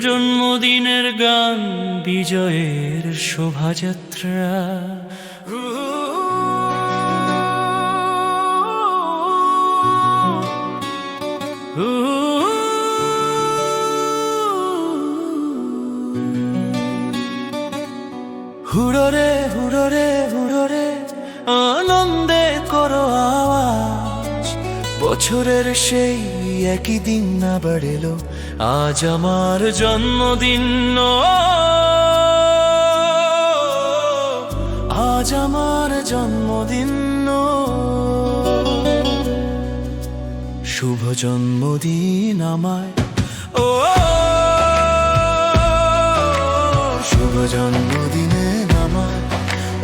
জন্মদিনের গান, বিজয়ের শোভাযাত্রা। হুড়রে হুড়রে হুড়রে, আনন্দে করো আওয়াজ। বছরের সেই একই দিন আবার এলো আজ আমার জন্মদিন আজ আমার জন্মদিন শুভ জন্মদিন আমায়, ও। শুভ জন্মদিনে আমায়,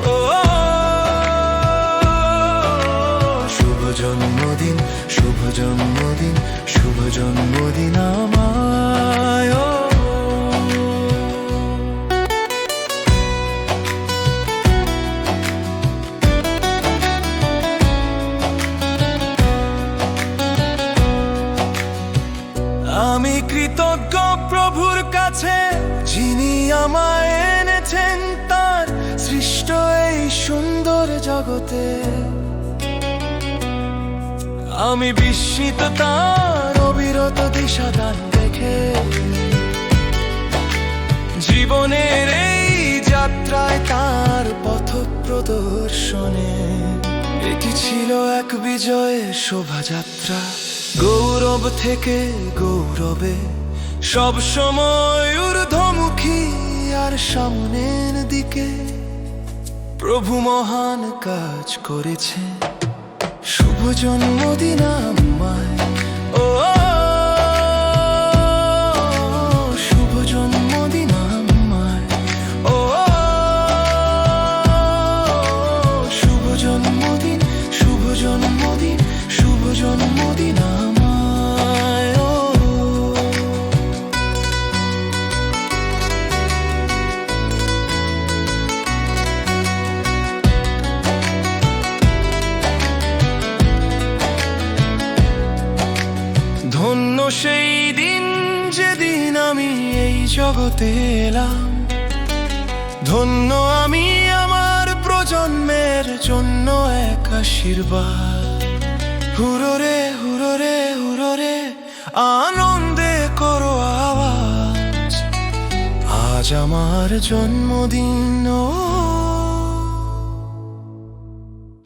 ও। শুভ জন্মদিন শুভ জন্মদিন কৃতজ্ঞ প্রভুর কাছে, যিনি আমায় এনেছেন তার সৃষ্ট এই সুন্দর জগতে। আমি বিস্মিত তার অবিরত দিশা দিশাদান দেখে। জীবনের এই যাত্রায় তার পথ প্রদর্শনে এটি ছিল এক বিজয়ের শোভাযাত্রা। গৌরব থেকে গৌরবে সব সময় ঊর্ধ্বমুখী আর সামনের দিকে প্রভু মহান কাজ করেছে। শুভ জন্মদিন আমায়। ও, শুভ জন্মদিন আমায়। ও, শুভ জন্মদিন শুভ জন্মদিন শুভ জন্মদিন ধন্য সেই দিন যেদিন আমি এই জগতে এলাম। ধন্য আমি আমার প্রজন্মের জন্য এক আশীর্বাদ। হুররে হুররে হুররে, আনন্দে করো আওয়াজ। আজ আমার জন্মদিন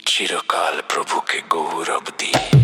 চিরকাল প্রভুকে গৌরব দিয়ে